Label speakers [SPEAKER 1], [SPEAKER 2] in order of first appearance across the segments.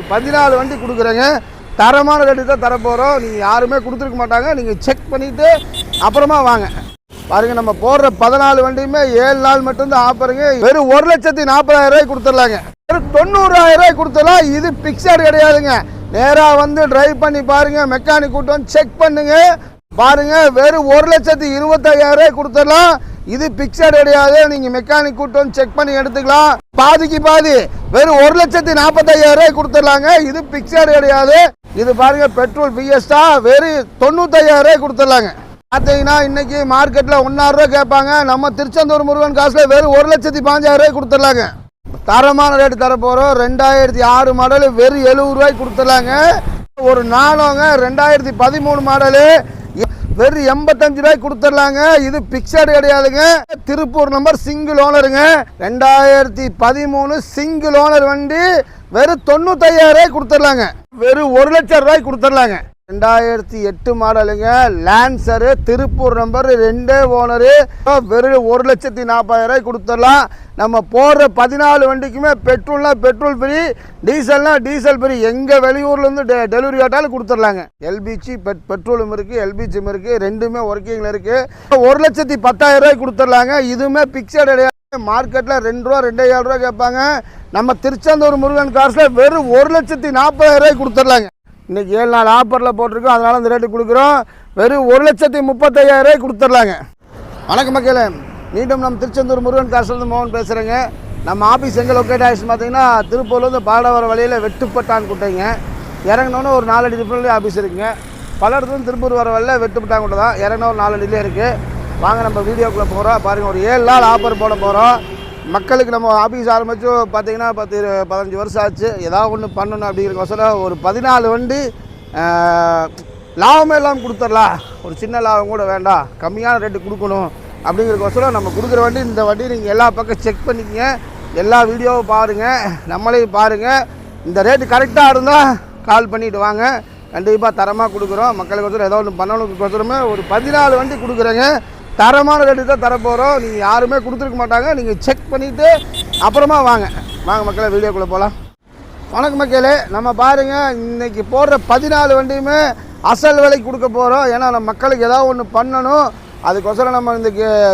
[SPEAKER 1] பதினாலு வண்டி கொடுக்குறேங்க. தரமான ரேட்டு தான் தரப்போகிறோம் நீங்கள் யாருமே கொடுத்துருக்க மாட்டாங்க. நீங்கள் செக் பண்ணிவிட்டு அப்புறமா வாங்க. பாருங்கள் நம்ம போடுற பதினாலு வண்டியுமே ஏழு நாள் மட்டும்தான் ஆஃபருங்க வெறும் ஒரு லட்சத்தி நாற்பதாயிரம் ரூபாய் கொடுத்துடலாங்க. வெறும் தொண்ணூறாயிரம் ரூபாய் கொடுத்துடலாம் இது பிக்சர் கிடையாதுங்க. நேராக வந்து ட்ரைவ் பண்ணி பாருங்க. மெக்கானிக் கூட்டு வந்து செக் பண்ணுங்க. பாருங்கள் வெறும் ஒரு லட்சத்தி இருபத்தையாயிரம் ரூபாய் கொடுத்துடலாம். இது பிக்சர் கிடையாது நீங்க மெக்கானிக் கூட்டு வந்து செக் பண்ணி எடுத்துக்கலாம். பாதிக்கு பாதி வெறும் ஒரு லட்சத்தி நாற்பத்தையாயிரம் ரூபாய் கொடுத்துடலாங்க. இது பிக்சர் கிடையாது இது பாருங்க பெட்ரோல் பிஎஸ்டா வெறும் தொண்ணூத்தையாயிரம் ரூபாய் கொடுத்துடலாங்க. பார்த்தீங்கன்னா இன்னைக்கு மார்க்கெட்டில் ஒன்னாயிரம் ரூபாய் கேட்பாங்க. நம்ம திருச்செந்தூர் முருகன் காசுல வெறும் ஒரு லட்சத்தி பாஞ்சாயிரம் ரூபாய் கொடுத்துடலாங்க. தரமான ரேட்டு தரப்போகிறோம் ரெண்டாயிரத்தி ஆறு மாடலு வெறும் எழுபது ரூபாய்க்கு கொடுத்துடலாங்க. ஒரு நாளோங்க ரெண்டாயிரத்தி பதிமூணு மாடலு வெறும் எண்பத்தஞ்சு ரூபாய்க்கு கொடுத்துடலாங்க. இது பிக்சர் கிடையாதுங்க. திருப்பூர் நம்பர் சிங்கிள் ஓனருங்க ரெண்டாயிரத்தி பதிமூணு சிங்கிள் ஓனர் வண்டி வெறும் தொண்ணூத்தையாயிரம் ரூபாய் கொடுத்துடலாங்க. வெறும் ஒரு லட்சம் ரூபாய்க்கு கொடுத்துடலாங்க. ரெண்டாயிரத்தி எட்டு மாடலுங்க. லான்சரு திருப்பூர் நம்பர் ரெண்டே ஓனரு வெறும் ஒரு லட்சத்தி நாற்பதாயிரம் கொடுத்துடலாம். நம்ம போடுற பதினாலு வண்டிக்குமே பெட்ரோல்னால் பெட்ரோல் ஃப்ரீ டீசல்னால் டீசல் ஃப்ரீ எங்கே வெளியூர்லேருந்து டெ டெலிவரி ஆட்டாலும் கொடுத்துடலாங்க. எல்பிஜி பெட் பெட்ரோலும் இருக்குது எல்பிஜியும் இருக்குது ரெண்டுமே ஒர்க்கிங்கில் இருக்குது ஒரு லட்சத்தி பத்தாயிரரூவாய்க்கு ரூபாய் கொடுத்துடலாங்க. இதுவுமே பிக்சட் கிடையாது மார்க்கெட்டில் ரெண்டு ரூபா ரெண்டே ஏழு ரூபா கேட்பாங்க. நம்ம திருச்செந்தூர் முருகன் காசில் வெறும் ஒரு லட்சத்தி நாற்பதாயிரரூவாய்க்கு ரூபாய் கொடுத்துடலாங்க. இன்றைக்கி ஏழு நாள் ஆஃபரில் போட்டிருக்கோம் அதனால அந்த ரேட்டு கொடுக்குறோம். வெறும் ஒரு லட்சத்தி முப்பத்தையாயிரம் ரூபாய் கொடுத்துடலாங்க. வணக்கம் மக்களே. மீண்டும் நம்ம திருச்செந்தூர் முருகன் காசுலேருந்து மோகன் பேசுகிறேங்க நம்ம ஆஃபீஸ் எங்கே லொக்கேட் ஆகிடுச்சு பார்த்தீங்கன்னா திருப்பூர்லேருந்து பாடவர வழியில் வெட்டுப்பட்டான் குட்டைங்க. இறங்கினோன்னு ஒரு நாலடி டிஃபரெண்ட் ஆஃபீஸ் இருக்குங்க. பல இடத்துல திருப்பூர் வர வழியில் வெட்டுப்பட்டான் குட்டை தான். இறங்கின ஒரு நாலடியிலே இருக்குது வாங்க நம்ம வீடியோக்குள்ளே போகிறோம் பாருங்கள் ஒரு ஏழு நாள் ஆஃபர் போட போகிறோம் மக்களுக்கு நம்ம ஆஃபீஸ் ஆரம்பித்தோம் பார்த்தீங்கன்னா பத்து இரு- பதினஞ்சு வருஷம் ஆச்சு. ஏதாவது ஒன்று பண்ணணும் அப்படிங்கிறக்கோசரம் ஒரு பதினாலு வண்டி லாபமே இல்லாமல் கொடுத்துடலாம் ஒரு சின்ன லாபம் கூட வேண்டாம். கம்மியான ரேட்டு கொடுக்கணும் அப்படிங்கிறக்கோசரம் நம்ம கொடுக்குற வண்டி இந்த வண்டி நீங்கள் எல்லா பக்கம் செக் பண்ணிக்கங்க. எல்லா வீடியோவும் பாருங்கள் நம்மளையும் பாருங்கள் இந்த ரேட்டு கரெக்டாக இருந்தால் கால் பண்ணிட்டு வாங்க. கண்டிப்பாக தரமாக கொடுக்குறோம். மக்களுக்கு ஏதோ ஒன்று பண்ணணுக்கு ஒரு பதினாலு வண்டி கொடுக்குறேங்க. தரமான ரேட்டு தான் தரப்போகிறோம் நீங்கள் யாருமே கொடுத்துருக்க மாட்டாங்க. நீங்கள் செக் பண்ணிவிட்டு அப்புறமா வாங்க. வாங்க மக்களை வீடியோக்குள்ளே போகலாம் வணக்கம் மக்களே நம்ம பாருங்கள் இன்றைக்கி போடுற பதினாலு வண்டியுமே அசல் விலைக்கு கொடுக்க போகிறோம் ஏன்னா நம்ம மக்களுக்கு ஏதாவது ஒன்று பண்ணணும். அதுக்கோசரம் நம்ம இந்த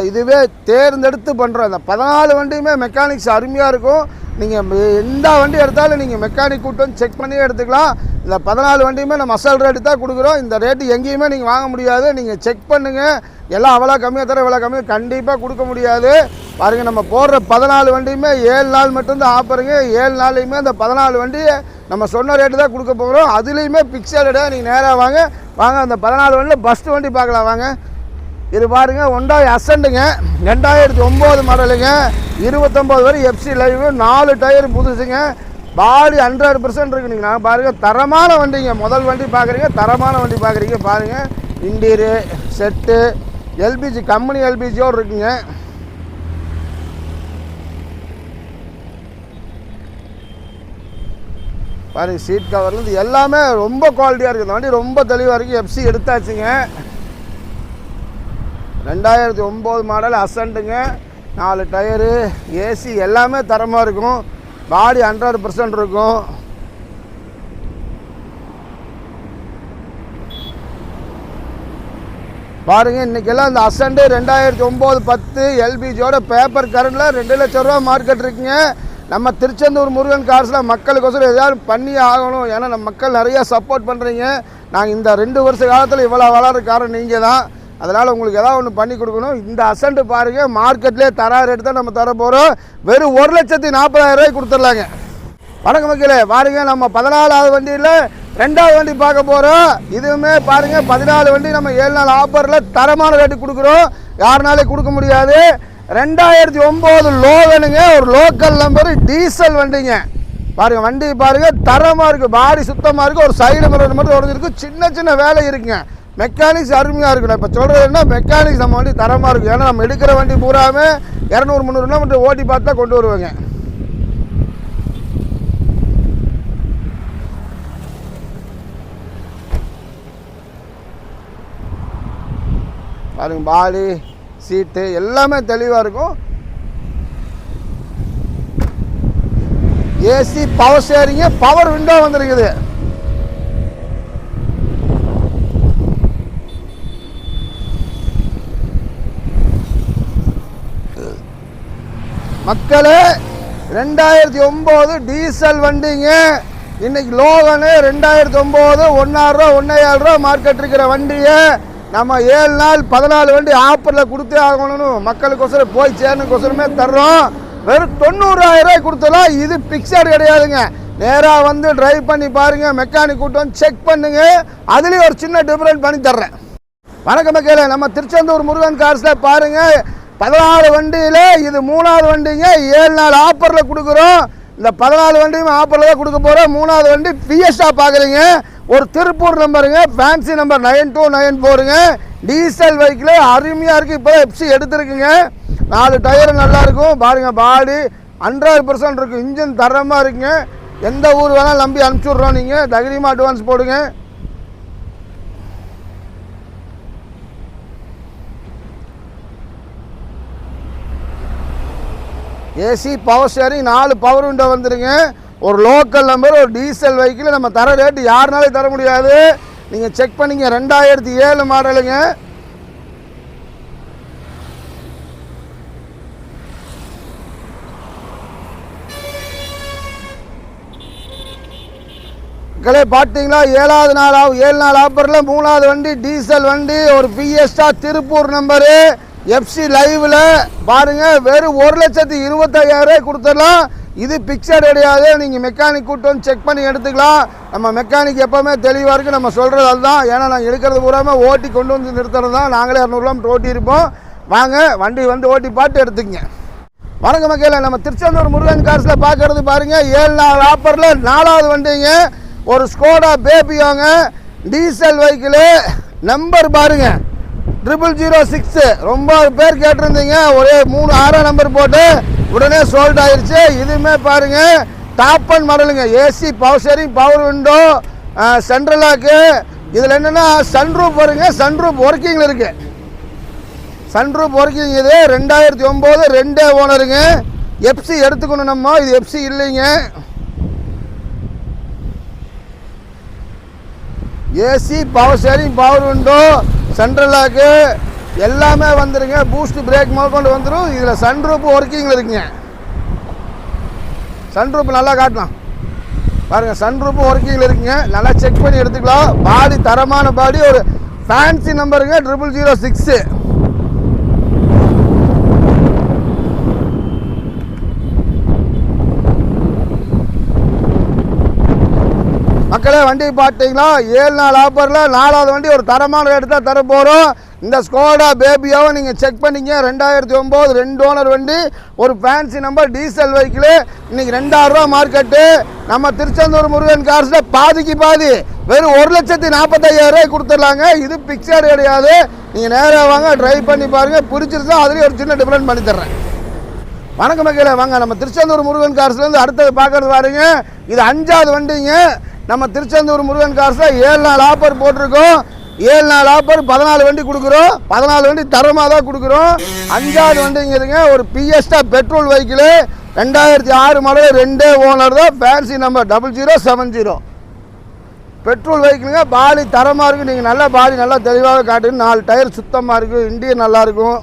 [SPEAKER 1] இதுவே தேர்ந்தெடுத்து பண்ணுறோம் இந்த பதினாலு வண்டியுமே மெக்கானிக்ஸ் அருமையாக இருக்கும். நீங்கள் எந்த வண்டி எடுத்தாலும் நீங்கள் மெக்கானிக் கூட்டு வந்து செக் பண்ணி எடுத்துக்கலாம். இந்த பதினாலு வண்டியுமே நம்ம அசல் ரேட்டு தான் கொடுக்குறோம். இந்த ரேட்டு எங்கேயுமே நீங்கள் வாங்க முடியாது. நீங்கள் செக் பண்ணுங்கள் எல்லாம் அவ்வளோ கம்மியாக தர இவ்வளோ கம்மியாக கண்டிப்பாக கொடுக்க முடியாது. பாருங்கள் நம்ம போடுற பதினாலு வண்டியுமே ஏழு நாள் மட்டும்தான் ஆஃபருங்க ஏழு நாள்லையுமே இந்த பதினாலு வண்டியை நம்ம சொன்ன ரேட்டு தான் கொடுக்க போகிறோம் அதுலேயுமே பிக்சர் ரேட்டாக நீங்கள் நேராக வாங்க. வாங்க அந்த பதினாலு வண்டியில் ஃபஸ்ட்டு வண்டி பார்க்கலாம். வாங்க. இது பாருங்க ஒண்டாய் அசண்டுங்க ரெண்டாயிரத்தி ஒம்பது மாடலுங்க இருபத்தொம்போது வரை எஃப்சி லைவு நாலு டயர் புதுசுங்க. பாடி ஹண்ட்ரட் பர்சன்ட் இருக்கு நீங்கள் நான் பாருங்கள் தரமான வண்டிங்க. முதல் வண்டி பார்க்குறீங்க தரமான வண்டி பார்க்குறீங்க பாருங்கள் இண்டீரு செட்டு எல்பிஜி கம்பெனி எல்பிஜியோடு இருக்குங்க. பாருங்கள் சீட் கவர்லேருந்து எல்லாமே ரொம்ப குவாலிட்டியாக இருக்குது இந்த வண்டி ரொம்ப தெளிவாக இருக்குது எஃப்சி எடுத்தாச்சுங்க. ரெண்டாயிரத்தி ஒம்பது மாடல் அசண்ட்டுங்க நாலு டயரு ஏசி எல்லாமே தரமாக இருக்கும். பாடி ஹண்ட்ரட் பர்சன்ட் இருக்கும். பாருங்க இன்னைக்கெல்லாம் இந்த அசண்டு ரெண்டாயிரத்தி ஒம்பது பத்து எல்பிஜியோட பேப்பர் கரண்டில் ரெண்டு லட்ச ரூபா மார்க்கெட் இருக்குங்க. நம்ம திருச்செந்தூர் முருகன் கார்ஸில் மக்களுக்கோசரம் எதாவது பண்ணி ஆகணும். ஏன்னா நம்ம மக்கள் நிறைய சப்போர்ட் பண்ணுறீங்க நாங்கள் இந்த ரெண்டு வருஷ காலத்தில் இவ்வளோ வளர காரணம் நீங்கள் தான் அதனால் உங்களுக்கு ஏதாவது ஒன்று பண்ணி கொடுக்கணும். இந்த அசண்ட்டு பாருங்கள் மார்க்கெட்லேயே தரா ரேட்டு தான் நம்ம தர போகிறோம் வெறும் ஒரு லட்சத்தி நாற்பதாயிரம் ரூபாய் கொடுத்துடலாங்க. வணக்கம் மக்களே பாருங்க நம்ம பதினாலாவது வண்டியில் ரெண்டாவது வண்டி பார்க்க போகிறோம் இதுவுமே பாருங்க பதினாலு வண்டி நம்ம ஏழு நாள் ஆஃபரில் தரமான ரேட்டு கொடுக்குறோம். யாருனாலே கொடுக்க முடியாது. ரெண்டாயிரத்தி ஒம்பது லோவனுங்க ஒரு லோக்கல் நம்பர் டீசல் வண்டிங்க. பாருங்கள் வண்டி பாருங்க தரமாக இருக்குது பாடி சுத்தமாக இருக்குது ஒரு சைடு மரம் மட்டும் உடஞ்சிருக்கு சின்ன சின்ன வேலை இருக்குங்க. மெக்கானிக்ஸ் அருமையாக இருக்கணும். இப்போ சொல்கிறது என்ன மெக்கானிக்ஸ் நம்ம வண்டி தரமாக இருக்கும். ஏன்னா நம்ம எடுக்கிற வண்டி பூராமே இரநூறு முந்நூறு கிலோமீட்டர் ஓட்டி பார்த்து தான் கொண்டு வருவாங்க. பாருங்க பாடி சீட்டு எல்லாமே தெளிவாக இருக்கும். AC power steering power window வந்துருக்குது. மக்களே ரெண்டாயிரத்தி ஒம்பது டீசல் வண்டிங்க. இன்னைக்கு லோகனு ரெண்டாயிரத்தி ஒம்பது ஒன்றாயிரரூவா ஒன்றேழு ரூபா மார்க்கெட் இருக்கிற வண்டியை நம்ம ஏழு நாள் பதினாலு வண்டி ஆஃபரில் கொடுத்தே ஆகணும்னு மக்களுக்கொசரம் போய் சேரணுக்கோசரமே தர்றோம். வெறும் தொண்ணூறாயிரம் ரூபாய் கொடுத்தலாம் இது பிக்சர் கிடையாதுங்க. நேராக வந்து டிரைவ் பண்ணி பாருங்கள் மெக்கானிக் கூட்டம் வந்து செக் பண்ணுங்கள் அதுலேயும் ஒரு சின்ன டிஃப்ரெண்ட் பண்ணி தர்றேன். வணக்கம் மக்களே நம்ம திருச்செந்தூர் முருகன் கார்ஸில் பாருங்கள் பதினாலு வண்டியில் இது மூணாவது வண்டிங்க. ஏழு நாள் ஆஃபரில் கொடுக்குறோம். இந்த பதினாலு வண்டியும் ஆஃபரில் தான் கொடுக்க போகிறோம் மூணாவது வண்டி பிஎஸ்ஆ பார்க்குறீங்க. ஒரு Tiruppur நம்பருங்க. Fancy number nine two nine ஃபோருங்க diesel vehicle அருமையாக இருக்குது இப்போ எஃப்சி எடுத்துருக்குங்க. நாலு டயர் நல்லா இருக்கும். பாருங்கள் பாடி ஹண்ட்ரட் பர்சன்ட் இருக்கும் இன்ஜின் தரமாக இருக்குங்க. எந்த ஊர் வேணாலும் நம்பி அனுப்பிச்சுட்றோம் நீங்கள் தைரியமாக அட்வான்ஸ் போடுங்க. ஏசி பவர் ஸ்டேரிங் நாலு பவர் விண்டோ வந்துருங்க ஒரு லோக்கல் நம்பர் ஒரு டீசல் வெஹிக்கிள் நம்ம தர ரேட்டு யாருனாலும் தர முடியாது. நீங்கள் செக் பண்ணிங்க ரெண்டாயிரத்தி ஏழு மாடலுங்க. மக்களே பார்த்தீங்களா ஏழாவது நாள் ஆகும். ஏழு நாள் ஆஃபரில் மூணாவது வண்டி டீசல் வண்டி ஒரு பிஎஸ்டா திருப்பூர் நம்பரு எஃப்சி லைவில் பாருங்கள் வெறும் ஒரு லட்சத்தி இருபத்தையாயிரம் கொடுத்துடலாம். இது பிக்சர் கிடையாது நீங்கள் மெக்கானிக் கூட்டு வந்து செக் பண்ணி எடுத்துக்கலாம். நம்ம மெக்கானிக் எப்போவுமே தெளிவாக இருக்குது நம்ம சொல்கிறது அதுதான். ஏன்னா நாங்கள் எடுக்கிறது பூராமே ஓட்டி கொண்டு வந்து நிறுத்துறது தான். நாங்களே இரநூறுலாம் ஓட்டி இருப்போம். வாங்க வண்டி வந்து ஓட்டி பார்த்து எடுத்துக்கங்க. வணக்க மக்கள். நம்ம திருச்செந்தூர் முருகன் காசில் பார்க்கறது பாருங்கள் ஏழு நாள் ஆப்பரில் நாலாவது வண்டிங்க. ஒரு ஸ்கோடா பேபியோங்க டீசல் வெஹிக்கிளு நம்பர் பாருங்க. ட்ரிபிள் ஜீரோ சிக்ஸு ரொம்ப பேர் கேட்டிருந்தீங்க. ஒரே மூணு ஆறாம் நம்பர் போட்டு உடனே சோல்ட் ஆயிடுச்சு இதுவுமே பாருங்கள் டாப் அண்ட் மாடலுங்க AC power steering power window central lock இதில் என்னென்னா சன்ரூப் வருங்க சன்ரூப் ஒர்க்கிங்கில் இருக்குது சன்ரூப் ஒர்க்கிங் இது ரெண்டாயிரத்தி ஒம்பது ரெண்டே ஓனருங்க. எஃப்சி எடுத்துக்கணும் நம்ம. இது எஃப்சி இல்லைங்க. AC power steering power window central lock எல்லாமே வந்துருங்க. பூஸ்ட் பிரேக் முதல் கொண்டு வந்துடும் இதில் சன்ரூப் ஒர்க்கிங்கில் இருக்குங்க. சன்ரூப் நல்லா காட்டலாம். பாருங்கள் சன்ரூப் ஒர்க்கிங்கில் இருக்குங்க. நல்லா செக் பண்ணி எடுத்துக்கலாம். பாடி தரமான பாடி ஒரு ஃபேன்சி நம்பருங்க ட்ரிபிள் ஜீரோ சிக்ஸு மக்களே வண்டி பார்த்தீங்களா? ஏழு நாள் ஆஃபரில் நாலாவது வண்டி ஒரு தரமான ரேட்டு தான் தர போகிறோம் இந்த ஸ்கோடா பேபியாவை நீங்கள் செக் பண்ணிங்க ரெண்டாயிரத்தி ஒம்பது ரெண்டு ஓனர் வண்டி ஒரு ஃபேன்சி நம்பர் டீசல் வெஹிக்கிள் இன்னைக்கு ரெண்டாயிரரூவா மார்க்கெட்டு நம்ம திருச்செந்தூர் முருகன் கார்ஸில் பாதிக்கு பாதி. வெறும் ஒரு லட்சத்தி நாற்பத்தையாயிரம் கொடுத்துடலாங்க. இது பிக்சர் கிடையாது நீங்கள் நேராக வாங்க ட்ரைவ் பண்ணி பாருங்கள் பிடிச்சிருந்தா அதுலேயும் ஒரு சின்ன டிஃப்ரெண்ட் பண்ணி தர்றேன். வணக்கம் மக்களே வாங்க. நம்ம திருச்செந்தூர் முருகன் கார்ஸ்லேருந்து அடுத்தது பார்க்கறது பாருங்க. இது அஞ்சாவது வண்டிங்க. நம்ம திருச்செந்தூர் முருகன் காசில் ஏழு நாள் ஆஃபர் போட்டிருக்கோம். ஏழு நாள் ஆஃபர் பதினாலு வண்டி கொடுக்குறோம். பதினாலு வண்டி தரமாக தான் கொடுக்குறோம். அஞ்சாவது வண்டிங்கிறதுங்க ஒரு பிஎஸ்டா பெட்ரோல் வெஹிக்கிள் ரெண்டாயிரத்தி ஆறு மாடல் ரெண்டே ஓனர் தான் fancy number double zero seven zero petrol வெஹிக்கிளுங்க body தரமாக இருக்குது நீங்கள் நல்லா பாடி நல்லா தெளிவாக காட்டுங்க. நாலு டயர் சுத்தமாக இருக்குது இண்டியன் நல்லாயிருக்கும்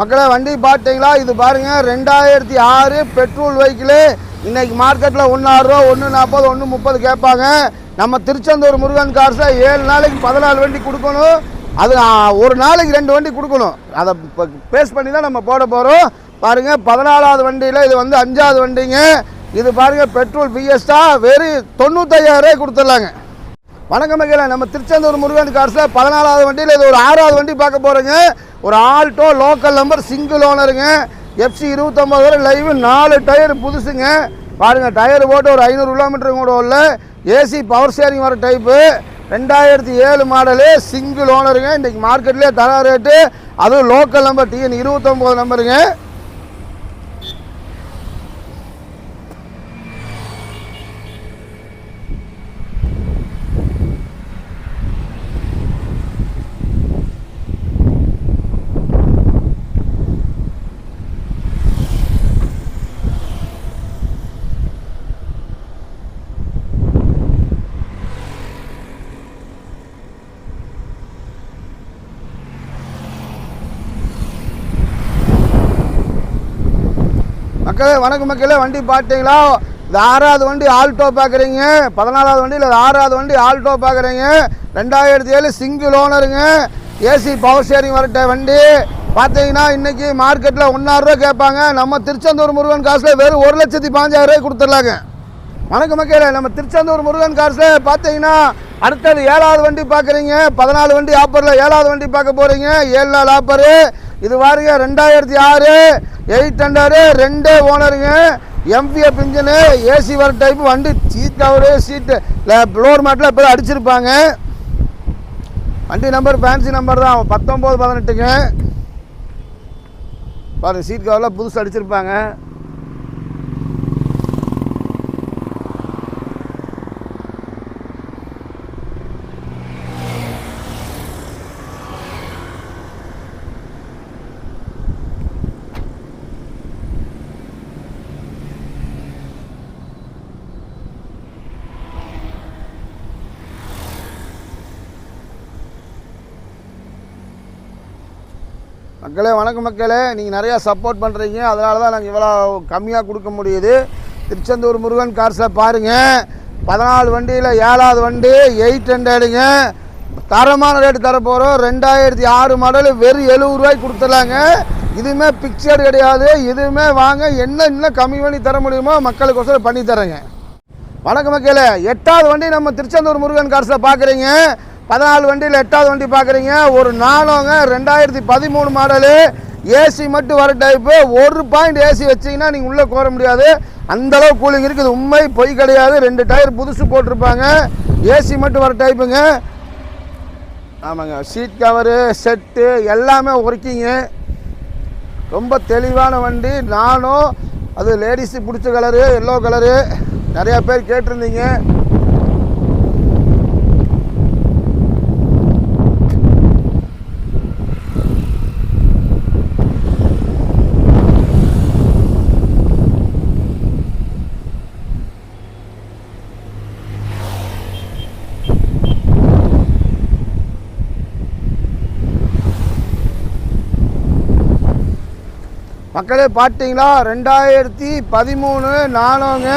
[SPEAKER 1] மக்களை வண்டி பார்த்தீங்களா? இது பாருங்க ரெண்டாயிரத்தி ஆறு பெட்ரோல் வெஹிக்கிளு. இன்றைக்கி மார்க்கெட்டில் ஒன்று ரூபா ஒன்று நாற்பது ஒன்று முப்பது கேட்பாங்க. நம்ம திருச்செந்தூர் முருகன் கார்ஸில் ஏழு நாளைக்கு பதினாலு வண்டி கொடுக்கணும். அது ஒரு நாளைக்கு ரெண்டு வண்டி கொடுக்கணும். அதை இப்போ பேஸ் பண்ணி தான் நம்ம போட போகிறோம் பாருங்கள் பதினாலாவது வண்டியில் இது வந்து அஞ்சாவது வண்டிங்க. இது பாருங்கள் பெட்ரோல் பிஎஸ்டா வெறும் தொண்ணூத்தையாயிரம் ரூபாய் கொடுத்துடலாங்க. வணக்கம் மகளே நம்ம திருச்செந்தூர் முருகன் கார்ஸில் பதினாலாவது வண்டியில் இது ஒரு ஆறாவது வண்டி பார்க்க போகிறோங்க ஒரு ஆல்டோ லோக்கல் நம்பர் சிங்கிள் ஓனருங்க எஃப்சி இருபத்தொம்பது வரை லைவ் நாலு டயர் புதுசுங்க. பாருங்கள் டயர் போட்டு ஒரு ஐநூறு கிலோமீட்டர் கூட உள்ள ஏசி பவர் ஷேரிங் வர டைப்பு ரெண்டாயிரத்தி ஏழு மாடலு சிங்கிள் ஓனருங்க இன்றைக்கி மார்க்கெட்லேயே தர ரேட்டு அதுவும் லோக்கல் நம்பர் டிஎன் இருபத்தொம்போது நம்பருங்க மக்களே வணக்கம் மக்களே வண்டி பார்த்தீங்களா? இது ஆறாவது வண்டி ஆல்டோ பார்க்குறீங்க. பதினாலாவது வண்டி இல்லை ஆறாவது வண்டி ஆல்டோ பார்க்குறீங்க. ரெண்டாயிரத்தி ஏழு சிங்கிள் ஓனருங்க. ஏசி பவர் ஷேரிங் வரட்ட வண்டி. பார்த்தீங்கன்னா இன்றைக்கி மார்க்கெட்டில் ஒன்றாயிரரூவா கேட்பாங்க. நம்ம திருச்செந்தூர் முருகன் காசில் வெறும் ஒரு லட்சத்தி பாஞ்சாயிரம் கொடுத்துடலாங்க. வணக்கம் மக்களே நம்ம திருச்செந்தூர் முருகன் காசில் பார்த்தீங்கன்னா அடுத்தது ஏழாவது வண்டி பார்க்குறீங்க. பதினாலு வண்டி ஆப்பரில் ஏழாவது வண்டி பார்க்க போகிறீங்க ஏழு நாள் ஆப்பரு இது வாருங்க ரெண்டாயிரத்தி ஆறு எயிட் ஹண்ட்ரடு ரெண்டே ஓனருங்க. எம்பிஎஃப் இன்ஜினு ஏசி வர டைப் வண்டி சீட் கவரு சீட்டு ஃப்ளோர் மேட்டில் இப்போ அடிச்சிருப்பாங்க. வண்டி நம்பர் ஃபேன்சி நம்பர் தான். பத்தொம்போது பதினெட்டுங்க. பாருங்கள் சீட் கவரில் புதுசு அடிச்சிருப்பாங்க. மக்களே வணக்கம் மக்களே. நீங்கள் நிறையா சப்போர்ட் பண்ணுறீங்க அதனால தான் நாங்கள் இவ்வளோ கம்மியாக கொடுக்க முடியுது. திருச்செந்தூர் முருகன் கார்ஸில் பாருங்கள் பதினாலு வண்டியில் ஏழாவது வண்டி எயிட் ஹண்ட்ரடுங்க தரமான ரேட்டு தரப்போகிறோம் ரெண்டாயிரத்தி ஆறு மாடல் வெறும் எழுபது ரூபாய்க்கு கொடுத்துடலாங்க. இதுவுமே பிக்சர் கிடையாது. இதுவுமே வாங்க. என்ன இன்னும் கம்மி பண்ணி தர முடியுமோ மக்களுக்கோசரம் பண்ணி தரேங்க. வணக்கம் மக்களே. எட்டாவது வண்டி நம்ம திருச்செந்தூர் முருகன் கார்ஸில் பார்க்குறீங்க பதினாலு வண்டியில் எட்டாவது வண்டி பார்க்குறீங்க ஒரு நானோங்க ரெண்டாயிரத்தி பதிமூணு மாடலு. ஏசி மட்டும் வர டைப்பு ஒரு பாயிண்ட் ஏசி வச்சிங்கன்னா நீங்கள் உள்ளே கோர முடியாது. அந்தளவு கூலிங் இருக்குது. உண்மை பொய் கிடையாது. ரெண்டு டயர் புதுசு போட்டிருப்பாங்க. ஏசி மட்டும் வர டைப்புங்க ஆமாங்க. சீட் கவரு செட்டு எல்லாமே ஒர்க்கிங்கு ரொம்ப தெளிவான வண்டி. நானும் அது லேடிஸு பிடிச்ச கலரு எல்லோ கலரு நிறையா பேர் கேட்டிருந்தீங்க. மக்களே பார்த்தீங்களா ரெண்டாயிரத்தி பதிமூணு நானோங்க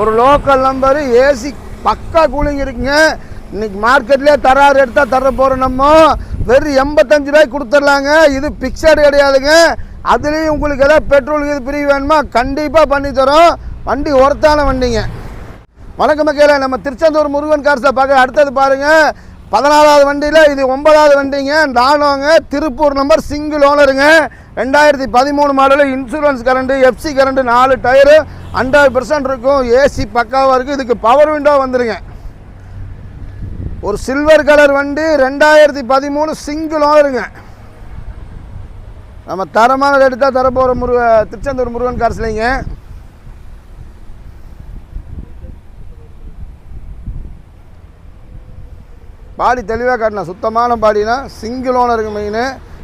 [SPEAKER 1] ஒரு லோக்கல் நம்பரு ஏசி பக்கா கூலிங் இருக்குங்க. இன்னைக்கு மார்க்கெட்லேயே தராறு எடுத்தால் தர போகிறோம் நம்ம. வெறும் எண்பத்தஞ்சு ரூபாய்க்கு கொடுத்துர்லாங்க இது பிக்சடு கிடையாதுங்க. அதுலேயும் உங்களுக்கு ஏதாவது பெட்ரோல் இது பிரிவு வேணுமா? கண்டிப்பாக பண்ணித்தரோம் வண்டி ஒருத்தான வண்டிங்க. வணக்கம் மக்களே நம்ம திருச்செந்தூர் முருகன் கார்ஸை பார்க்க அடுத்தது பாருங்கள் பதினாலாவது வண்டியில் இது ஒன்பதாவது வண்டிங்க. நானோங்க திருப்பூர் நம்பர் சிங்கிள் ஓனருங்க ரெண்டாயிரத்தி பதிமூணு model insurance current FC current நாலு டயரு ஹண்ட்ரட் பர்சன்ட் இருக்கும். ஏசி பக்காவாக இருக்குது இதுக்கு பவர் விண்டோ வந்துடுங்க ஒரு சில்வர் கலர் வண்டி ரெண்டாயிரத்தி பதிமூணு சிங்கிள் ஓனருங்க நம்ம தரமான ரேட்டு தான் தர போகிற முருக திருச்செந்தூர் முருகன் கார்ஸ்லைங்க பாடி தெளிவாக காட்டலாம் சுத்தமான பாடினா சிங்கிள் ஓனருக்கு மெயின்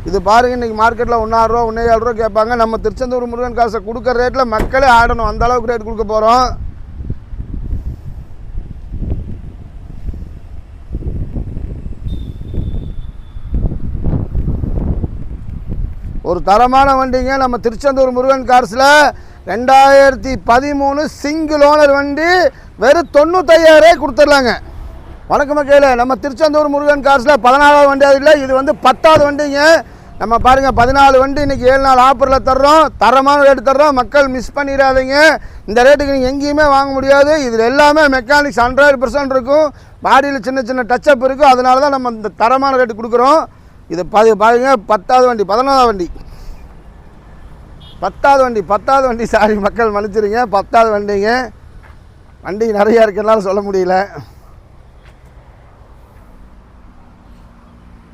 [SPEAKER 1] இது பாருங்க இன்னைக்கு மார்க்கெட்டில் ஒன்றாயிரரூவா ஒன்றேழு ரூபா கேட்பாங்க. நம்ம திருச்செந்தூர் முருகன் காசை கொடுக்குற ரேட்டில் மக்களே ஆடணும். அந்த அளவுக்கு ரேட் கொடுக்க போகிறோம் ஒரு தரமான வண்டிங்க. நம்ம திருச்செந்தூர் முருகன் கார்ஸில் ரெண்டாயிரத்தி பதிமூணு சிங்கிள் ஓனர் வண்டி வெறும் தொண்ணூத்தையாயிரம் கொடுத்துர்லாங்க வணக்கம் மக்கையில் நம்ம திருச்செந்தூர் முருகன் கார்ஸில் பதினாலாவது வண்டி அது இல்லை இது வந்து பத்தாவது வண்டிங்க. நம்ம பாருங்கள் பதினாலு வண்டி இன்றைக்கி ஏழு நாள் ஆஃபரில் தர்றோம். தரமான ரேட்டு தர்றோம். மக்கள் மிஸ் பண்ணிடாதீங்க. இந்த ரேட்டுக்கு நீங்கள் எங்கேயுமே வாங்க முடியாது. இதில் எல்லாமே மெக்கானிக்ஸ் ஹண்ட்ரட் பர்சன்ட் இருக்கும். பாடியில் சின்ன சின்ன டச்சப் இருக்கும். அதனால தான் நம்ம இந்த தரமான ரேட்டு கொடுக்குறோம். இது பாதி பாருங்க பத்தாவது வண்டி பதினொன்றாவது வண்டி. பத்தாவது வண்டி பத்தாவது வண்டி சாரி மக்கள் மன்னிச்சிருங்க. பத்தாவது வண்டிங்க. வண்டி நிறையா இருக்கிறனால சொல்ல முடியல.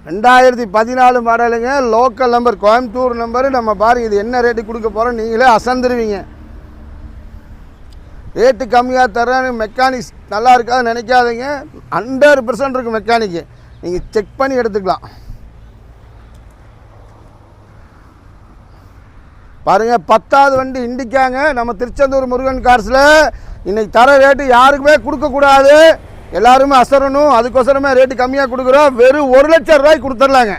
[SPEAKER 1] ரெண்டாயிரத்தி பதினாலு மாடலுங்க. லோக்கல் நம்பர் கோயம்புத்தூர் நம்பரு நம்ம பாருங்கள் இது என்ன ரேட்டு கொடுக்க போகிறோம் நீங்களே அசந்துருவீங்க. ரேட்டு கம்மியாக தரேன் மெக்கானிக்ஸ் நல்லா இருக்காது நினைக்காதீங்க. ஹண்ட்ரட் பர்சன்ட் இருக்குது மெக்கானிக்கு நீங்கள் செக் பண்ணி எடுத்துக்கலாம். பாருங்கள் பத்தாவது வண்டி இண்டிக்காங்க. நம்ம திருச்செந்தூர் முருகன் கார்ஸில் இன்றைக்கி தர ரேட்டு யாருக்குமே கொடுக்கக்கூடாது எல்லாருமே அசரணும் அதுக்கோசரமே ரேட்டு கம்மியாக கொடுக்குறோம். வெறும் ஒரு லட்சம் ரூபாய்க்கு கொடுத்துர்லாங்க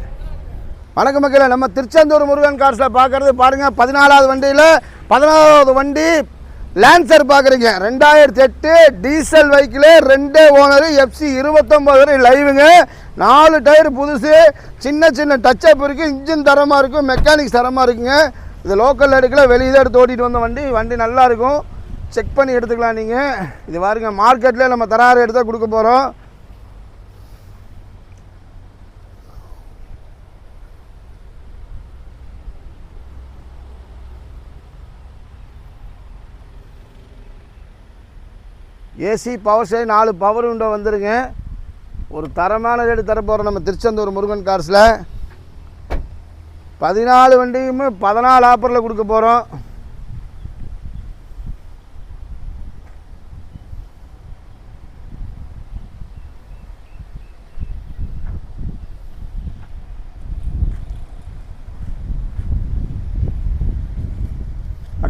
[SPEAKER 1] வணக்க மக்களை நம்ம திருச்செந்தூர் முருகன் கார்ஸில் பார்க்குறது பாருங்கள் பதினாலாவது வண்டியில் பதினாலாவது வண்டி லேன்சர் பார்க்குறீங்க. ரெண்டாயிரத்தி எட்டு டீசல் வெஹிக்கிளு ரெண்டே ஓனரு எஃப்சி இருபத்தொம்பது வரை லைவுங்க நாலு டயர் புதுசு சின்ன சின்ன டச்சப் இருக்குது இன்ஜின் தரமாக இருக்கும் மெக்கானிக்ஸ் தரமாக இருக்குங்க. இது லோக்கல் எடுக்கல வெளியே தான் எடுத்து ஓட்டிகிட்டு வந்த வண்டி வண்டி நல்லாயிருக்கும் செக் பண்ணி எடுத்துக்கலாம் நீங்கள் இது பாருங்க மார்க்கெட்லேயே நம்ம தராறு எடுத்தால் தான் கொடுக்க போகிறோம் ஏசி பவர் ஸ்டே நாலு பவர் விண்டோ வந்துருங்க. ஒரு தரமான ரேடு தர போகிறோம் நம்ம திருச்செந்தூர் முருகன் கார்ஸில் பதினாலு வண்டியுமே பதினாலு ஆஃபரில் கொடுக்க போகிறோம்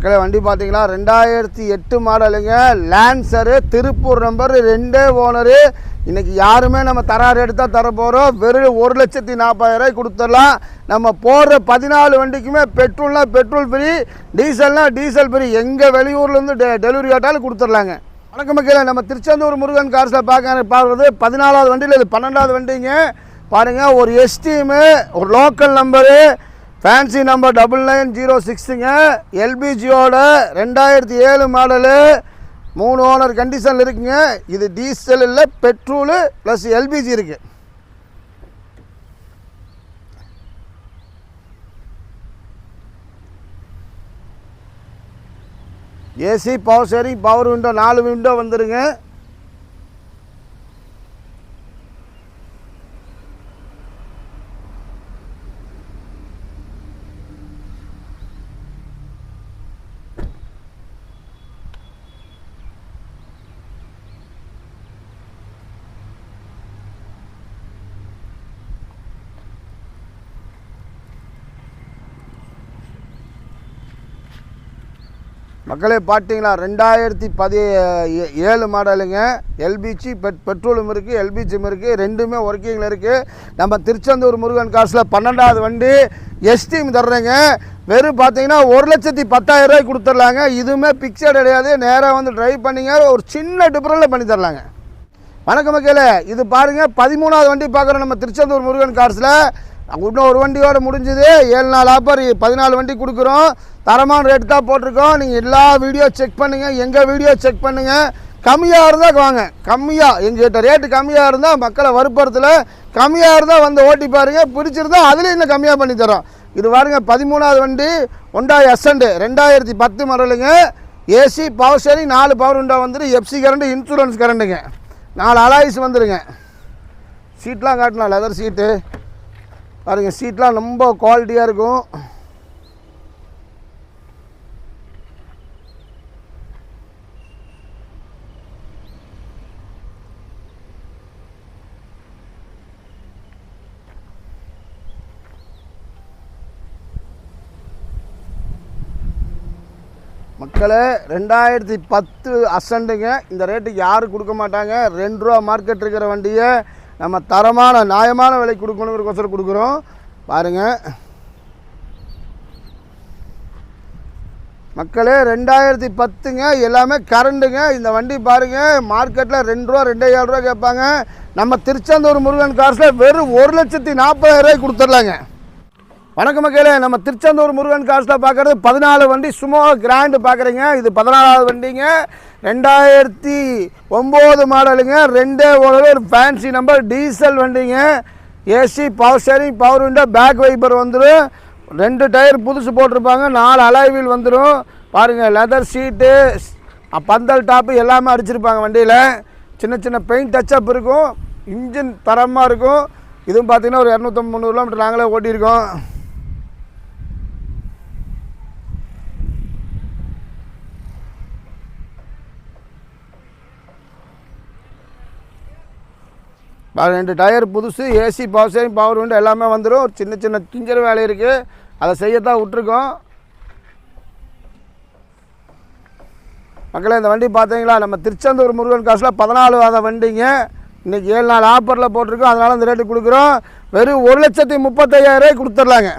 [SPEAKER 1] மக்களே வண்டி பார்த்தீங்களா? ரெண்டாயிரத்தி எட்டு மாடலுங்க. லேன்சரு திருப்பூர் நம்பர் ரெண்டே ஓனரு இன்றைக்கி யாருமே நம்ம தராறு எடுத்தால் தர போகிறோம் வெறும் ஒரு லட்சத்தி நாற்பதாயிரம் கொடுத்துடலாம். நம்ம போடுற பதினாலு வண்டிக்குமே பெட்ரோல்னால் பெட்ரோல் ஃப்ரீ டீசல்னால் டீசல் ஃப்ரீ எங்கே வெளியூர்லேருந்து டெ டெலிவரி கேட்டாலும் கொடுத்துட்லாங்க. வணக்கம் மக்களே நம்ம திருச்செந்தூர் முருகன் கார்ஸில் பார்க்க பார்க்குறது பதினாலாவது வண்டியில் இது பன்னெண்டாவது வண்டிங்க. பாருங்கள் ஒரு எஸ்டிஎம்மு ஒரு local number fancy number double nine zero சிக்ஸுங்க எல்பிஜியோட ரெண்டாயிரத்தி ஏழு மாடலு. மூணு ஓனர் கண்டிஷனில் இருக்குங்க. இது டீசல் இல்லை பெட்ரோலு ப்ளஸ் எல்பிஜி இருக்குது AC power steering power window நாலு விண்டோ வந்துருங்க. மக்களே பார்த்தீங்களா? ரெண்டாயிரத்தி பதி ஏ- ஏழு மாடலுங்க. எல்பிஜி பெட் பெட்ரோலும் இருக்குது எல்பிஜியும் இருக்குது ரெண்டுமே ஒர்க்கிங்கில் இருக்குது நம்ம திருச்செந்தூர் முருகன் காசில் பன்னெண்டாவது வண்டி எஸ்டிம் தர்றேங்க. வெறும் பார்த்தீங்கன்னா ஒரு லட்சத்தி பத்தாயிரம் ரூபாய் கொடுத்துர்லாங்க. இதுவுமே பிக்சர் கிடையாது. நேராக வந்து ட்ரைவ் பண்ணிங்க ஒரு சின்ன டிஃபரெண்டில் பண்ணி தரலாங்க. வணக்கம் மக்களே. இது பாருங்கள் பதிமூணாவது வண்டி பார்க்குறோம் நம்ம திருச்செந்தூர் முருகன் காசில். இன்னும் ஒரு வண்டியோட முடிஞ்சுது. ஏழு நாள் ஆஃபர் பதினாலு வண்டி கொடுக்குறோம். தரமான ரேட்டு தான் போட்டிருக்கோம். நீங்கள் எல்லா வீடியோ செக் பண்ணுங்கள் எங்கள் வீடியோ செக் பண்ணுங்கள் கம்மியாக இருந்தால் வாங்க. கம்மியாக எங்கள்கிட்ட ரேட்டு கம்மியாக இருந்தால் மக்களை வறுப்படுத்தல கம்மியாக இருந்தால் வந்து ஓட்டி பாருங்கள் பிடிச்சிருந்தா அதுலேயும் இன்னும் கம்மியாக பண்ணி தரோம். இது பாருங்க பதிமூணாவது வண்டி ஒண்டாய் அசண்டு ரெண்டாயிரத்தி பத்து மரலுங்க ஏசி பவர் ஸ்டேரிங் நாலு பவர் உண்டா வந்துட்டு எஃப்சி கரண்ட்டு இன்சூரன்ஸ் கரண்ட்டுங்க நாலு அலாய்ஸ் வந்துடுங்க சீட்லாம் காட்டலாம் லெதர் சீட்டு பாருங்க சீட்லாம் ரொம்ப குவாலிட்டியாக இருக்கும். மக்களே ரெண்டாயிரத்தி பத்து அசண்டுங்க. இந்த ரேட்டுக்கு யாரும் கொடுக்க மாட்டாங்க. ரெண்டு ரூபா மார்க்கெட் இருக்கிற வண்டியை நம்ம தரமான நியாயமான விலை கொடுக்கணுங்கிறக்கோசரம் கொடுக்குறோம். பாருங்க. மக்களே ரெண்டாயிரத்தி பத்துங்க எல்லாமே கரண்டுங்க. இந்த வண்டி பாருங்க மார்க்கெட்டில் ரெண்டு ரூபா ரெண்டே ஏழு ரூபா கேட்பாங்க. நம்ம திருச்செந்தூர் முருகன் காசில் வெறும் ஒரு லட்சத்தி நாற்பதாயிரரூவாய்க்கு கொடுத்துடலாங்க. வணக்கம் மக்களே நம்ம திருச்செந்தூர் முருகன் காசில் பார்க்குறது பதினாலு வண்டி சுமோ கிராண்டு பார்க்குறீங்க. இது பதினாலாவது வண்டிங்க. ரெண்டாயிரத்தி ஒம்பது மாடலுங்க. ரெண்டே ஓனர் ஒரு ஃபேன்சி நம்பர் டீசல் வண்டிங்க. AC power steering power window back wiper வந்துடும் ரெண்டு டயர் புதுசு போட்டிருப்பாங்க. நாலு அலைவில் வந்துடும் பாருங்கள் லெதர் சீட்டு பந்தல் டாப்பு எல்லாமே அடிச்சிருப்பாங்க வண்டியில். சின்ன சின்ன பெயிண்ட் டச்சப் இருக்கும். இன்ஜின் தரமாக இருக்கும். இதுவும் பார்த்தீங்கன்னா ஒரு இரநூத்தம்பது முந்நூறு கிலோமீட்டர் நாங்களே ஓட்டியிருக்கோம். ரெண்டு டயர் புதுசு AC power steering power window எல்லாமே வந்துடும் ஒரு சின்ன சின்ன கிஞ்சர் வேலை இருக்குது அதை செய்யத்தான் விட்ருக்கோம் மக்களே இந்த வண்டி பார்த்தீங்களா? நம்ம திருச்செந்தூர் முருகன் காசில் பதினாலு வாத வண்டிங்க. இன்றைக்கி ஏழு நாள் ஆஃபரில் போட்டிருக்கோம். அதனால் இந்த ரேட்டு கொடுக்குறோம். வெறும் ஒரு லட்சத்தி முப்பத்தையாயிரம் கொடுத்துர்லாங்க.